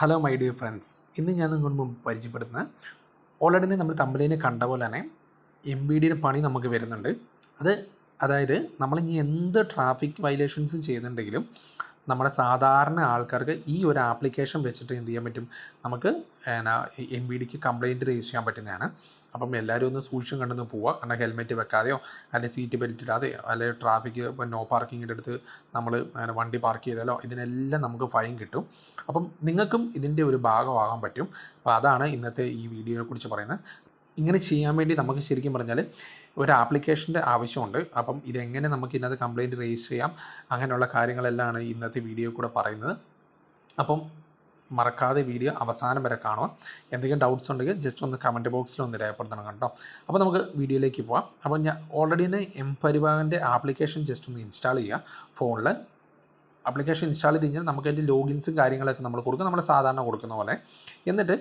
Hello my dear friends ഇന്ന് ഞാൻ നിങ്ങളുടെ മുമ്പ് പരിചയപ്പെടുത്തുന്ന ഓൾറെഡി നമ്മൾ തമ്പലിനെ കണ്ട പോലെ തന്നെ എം വി ഡിയുടെ പണി നമുക്ക് വരുന്നുണ്ട്. അത് അതായത് നമ്മൾ ഇനി എന്ത് ട്രാഫിക് വയലേഷൻസ് ചെയ്യുന്നുണ്ടെങ്കിലും നമ്മുടെ സാധാരണ ആൾക്കാർക്ക് ഈ ഒരു ആപ്ലിക്കേഷൻ വെച്ചിട്ട് എന്ത് ചെയ്യാൻ പറ്റും? നമുക്ക് എം വി ഡിക്ക് കംപ്ലയിന്റ് രജിസ്റ്റർ ചെയ്യാൻ പറ്റുന്നതാണ്. അപ്പം എല്ലാവരും ഒന്ന് സൂക്ഷിച്ചും കണ്ടെന്ന് പോവുക. കാരണം ഹെൽമെറ്റ് വെക്കാതെയോ അല്ലെങ്കിൽ സീറ്റ് ബെൽറ്റ് ഇടാതെയോ അല്ലെങ്കിൽ ട്രാഫിക് ഇപ്പോൾ നോ പാർക്കിങ്ങിന്റെ അടുത്ത് നമ്മൾ വണ്ടി പാർക്ക് ചെയ്താലോ ഇതിനെല്ലാം നമുക്ക് ഫൈൻ കിട്ടും. അപ്പം നിങ്ങൾക്കും ഇതിന്റെ ഒരു ഭാഗമാകാൻ പറ്റും. അപ്പോൾ അതാണ് ഇന്നത്തെ ഈ വീഡിയോയെക്കുറിച്ച് പറയുന്നത്. ഇങ്ങനെ ചെയ്യാൻ വേണ്ടി നമുക്ക് ശരിക്കും പറഞ്ഞാൽ ഒരു ആപ്ലിക്കേഷന്റെ ആവശ്യമുണ്ട്. അപ്പം ഇതെങ്ങനെ നമുക്ക് ഇന്നത്തെ കംപ്ലയിന്റ് രജിസ്റ്റർ ചെയ്യാം? അങ്ങനെയുള്ള കാര്യങ്ങളെല്ലാമാണ് ഇന്നത്തെ വീഡിയോ കൂടെ പറയുന്നത്. അപ്പം മറക്കാതെ വീഡിയോ അവസാനം വരെ കാണുക. എന്തെങ്കിലും ഡൗട്ട്സ് ഉണ്ടെങ്കിൽ ജസ്റ്റ് ഒന്ന് കമന്റ് ബോക്സിൽ ഒന്ന് രേഖപ്പെടുത്തണം കേട്ടോ. അപ്പോൾ നമുക്ക് വീഡിയോയിലേക്ക് പോവാം. അപ്പോൾ ഞാൻ ഓൾറെഡി തന്നെ എം പരിഭാഗന്റെ ആപ്ലിക്കേഷൻ ജസ്റ്റ് ഒന്ന് ഇൻസ്റ്റാൾ ചെയ്യുക. ഫോണിൽ ആപ്ലിക്കേഷൻ ഇൻസ്റ്റാൾ ചെയ്ത് കഴിഞ്ഞാൽ നമുക്ക് അതിന്റെ ലോഗിൻസും കാര്യങ്ങളൊക്കെ നമ്മൾ കൊടുക്കും. നമ്മൾ സാധാരണ കൊടുക്കുന്ന പോലെ. എന്നിട്ട്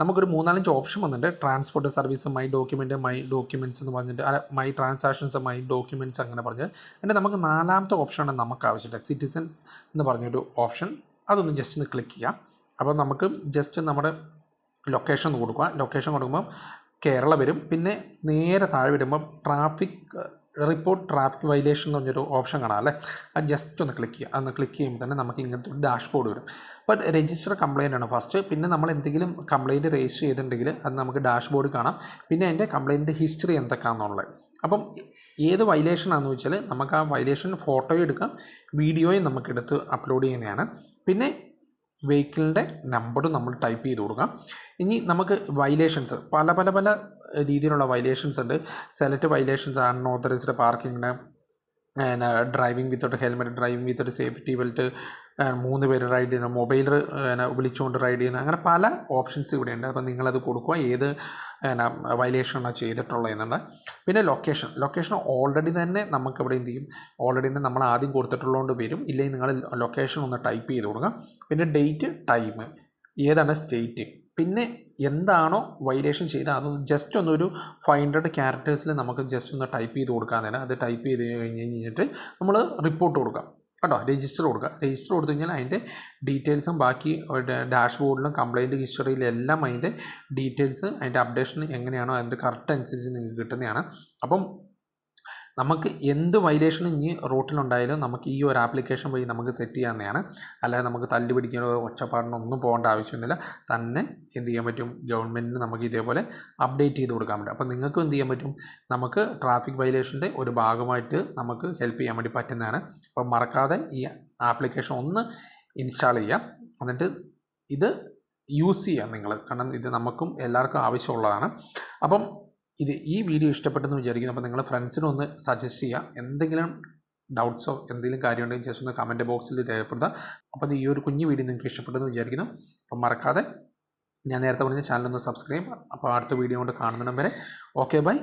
നമുക്കൊരു മൂന്നാലഞ്ച് ഓപ്ഷൻ വന്നിട്ടുണ്ട്. Transport service my document my documents എന്ന് പറഞ്ഞിട്ട് അല്ല മൈ ട്രാൻസാക്ഷൻസ് മൈ ഡോക്യുമെന്റ്സ് അങ്ങനെ പറഞ്ഞ്. എന്നിട്ട് നമുക്ക് നാലാമത്തെ ഓപ്ഷനാണ് നമുക്ക് ആവശ്യമുള്ളത്. സിറ്റിസൺ എന്ന് പറഞ്ഞൊരു ഓപ്ഷൻ. അതൊന്ന് ജസ്റ്റ് ഒന്ന് ക്ലിക്ക് ചെയ്യാം. അപ്പോൾ നമുക്ക് ജസ്റ്റ് നമ്മുടെ ലൊക്കേഷൻ കൊടുക്കുക. ലൊക്കേഷൻ കൊടുക്കുമ്പോൾ കേരള വരും. പിന്നെ നേരെ താഴെ വരുമ്പം ട്രാഫിക് റിപ്പോർട്ട് ട്രാഫിക് വയലേഷൻ എന്ന് പറഞ്ഞൊരു ഓപ്ഷൻ കാണാം അല്ലേ? അത് ജസ്റ്റ് ഒന്ന് ക്ലിക്ക് ചെയ്യുക. അതൊന്ന് ക്ലിക്ക് ചെയ്യുമ്പോൾ തന്നെ നമുക്ക് ഇങ്ങനത്തെ ഒരു ഡാഷ്ബോർഡ് വരും. ബട്ട് രജിസ്റ്റർ കംപ്ലയിന്റ് ആണ് ഫസ്റ്റ് പിന്നെ നമ്മൾ എന്തെങ്കിലും കംപ്ലയിന്റ് രജിസ്റ്റർ ചെയ്തിട്ടുണ്ടെങ്കിൽ അത് നമുക്ക് ഡാഷ്ബോർഡ് കാണാം. പിന്നെ അതിന്റെ കംപ്ലയിന്റ് ഹിസ്റ്ററി എന്തൊക്കെയാണെന്നുള്ളത്. അപ്പം ഏത് വയലേഷൻ ആണെന്ന് വെച്ചാൽ നമുക്ക് ആ വയലേഷൻ ഫോട്ടോ എടുക്കാം വീഡിയോയും നമുക്ക് എടുത്ത് അപ്ലോഡ് ചെയ്യുന്നതാണ്. പിന്നെ വെഹിക്കിളിന്റെ നമ്പറും നമ്മൾ ടൈപ്പ് ചെയ്ത് കൊടുക്കാം. ഇനി നമുക്ക് വയലേഷൻസ് പല പല പല രീതിയിലുള്ള വയലേഷൻസ് ഉണ്ട്. സെലക്ട് വയലേഷൻസ് അൺഓത്തറൈസ്ഡ് പാർക്കിങ്ങിന് പിന്നെ driving without helmet driving without safety belt മൂന്ന് പേര് റൈഡ് ചെയ്യുന്ന മൊബൈൽ പിന്നെ വിളിച്ചുകൊണ്ട് റൈഡ് ചെയ്യുന്ന അങ്ങനെ പല ഓപ്ഷൻസ് ഇവിടെയുണ്ട്. അപ്പോൾ നിങ്ങളത് കൊടുക്കുക. ഏത് പിന്നെ വയലേഷനാണ് ചെയ്തിട്ടുള്ളത് എന്നുള്ളത്. പിന്നെ ലൊക്കേഷൻ ലൊക്കേഷൻ ഓൾറെഡി തന്നെ നമുക്ക് ഇവിടെ എന്ത് ചെയ്യും? ഓൾറെഡി തന്നെ നമ്മൾ ആദ്യം കൊടുത്തിട്ടുള്ളതുകൊണ്ട് വരും. ഇല്ലെങ്കിൽ നിങ്ങൾ ലൊക്കേഷൻ ഒന്ന് ടൈപ്പ് ചെയ്ത് കൊടുക്കുക. പിന്നെ ഡേറ്റ് ടൈം ഏതാണ് സ്റ്റേറ്റ് പിന്നെ എന്താണോ വൈലേഷൻ ചെയ്ത് അതൊന്ന് ജസ്റ്റ് ഒന്നൊരു ഫൈവ് ഹൺഡ്രഡ് ക്യാരക്ടേഴ്സിൽ നമുക്ക് ജസ്റ്റ് ഒന്ന് ടൈപ്പ് ചെയ്ത് കൊടുക്കാൻ തന്നെ. അത് ടൈപ്പ് ചെയ്ത് കഴിഞ്ഞ് കഴിഞ്ഞിട്ട് നമ്മൾ റിപ്പോർട്ട് കൊടുക്കാം. കേട്ടോ? രജിസ്റ്റർ കൊടുക്കുക. രജിസ്റ്റർ കൊടുത്തു കഴിഞ്ഞാൽ അതിന്റെ ഡീറ്റെയിൽസും ബാക്കി ഡാഷ്ബോർഡിലും കംപ്ലയിന്റ് ഹിസ്റ്ററിയിലും എല്ലാം അതിന്റെ ഡീറ്റെയിൽസ് അതിന്റെ അപ്ഡേഷൻ എങ്ങനെയാണോ അതിന്റെ കറക്റ്റ് അനുസരിച്ച് നിങ്ങൾക്ക് കിട്ടുന്നതാണ്. അപ്പം നമുക്ക് എന്ത് വൈലേഷനും ഇനി റൂട്ടിലുണ്ടായാലും നമുക്ക് ഈ ഒരു ആപ്ലിക്കേഷൻ വഴി നമുക്ക് സെറ്റ് ചെയ്യാവുന്നതാണ്. അല്ലാതെ നമുക്ക് തല്ലു പിടിക്കാനോ ഒച്ചപ്പാടിനോ ഒന്നും പോകേണ്ട ആവശ്യമൊന്നുമില്ല. തന്നെ എന്ത് ചെയ്യാൻ പറ്റും? ഗവൺമെന്റിന് നമുക്ക് ഇതേപോലെ അപ്ഡേറ്റ് ചെയ്ത് കൊടുക്കാൻ പറ്റും. അപ്പോൾ നിങ്ങൾക്കും എന്ത് ചെയ്യാൻ പറ്റും? നമുക്ക് ട്രാഫിക് വയലേഷന്റെ ഒരു ഭാഗമായിട്ട് നമുക്ക് ഹെൽപ്പ് ചെയ്യാൻ വേണ്ടി പറ്റുന്നതാണ്. അപ്പോൾ മറക്കാതെ ഈ ആപ്ലിക്കേഷൻ ഒന്ന് ഇൻസ്റ്റാൾ ചെയ്യാം. എന്നിട്ട് ഇത് യൂസ് ചെയ്യാം നിങ്ങൾ. കാരണം ഇത് നമുക്കും എല്ലാവർക്കും ആവശ്യമുള്ളതാണ്. അപ്പം ഇത് ഈ വീഡിയോ ഇഷ്ടപ്പെട്ടെന്ന് വിചാരിക്കുന്നു. അപ്പോൾ നിങ്ങൾ ഫ്രണ്ട്സിനൊന്ന് സജസ്റ്റ് ചെയ്യുക എന്തെങ്കിലും ഡൗട്ട്സോ എന്തെങ്കിലും കാര്യം ഉണ്ടെങ്കിൽ ജസ്റ്റ് ഒന്ന് കമന്റ് ബോക്സിൽ രേഖപ്പെടുത്തുക അപ്പോൾ ഈ ഒരു കുഞ്ഞു വീഡിയോ നിങ്ങൾക്ക് ഇഷ്ടപ്പെട്ടെന്ന് വിചാരിക്കുന്നു. അപ്പം മറക്കാതെ ഞാൻ നേരത്തെ പറഞ്ഞ ചാനൽ ഒന്ന് സബ്സ്ക്രൈബ് അപ്പോൾ അടുത്ത വീഡിയോ കൊണ്ട് കാണുന്നിടം വരെ. Okay bye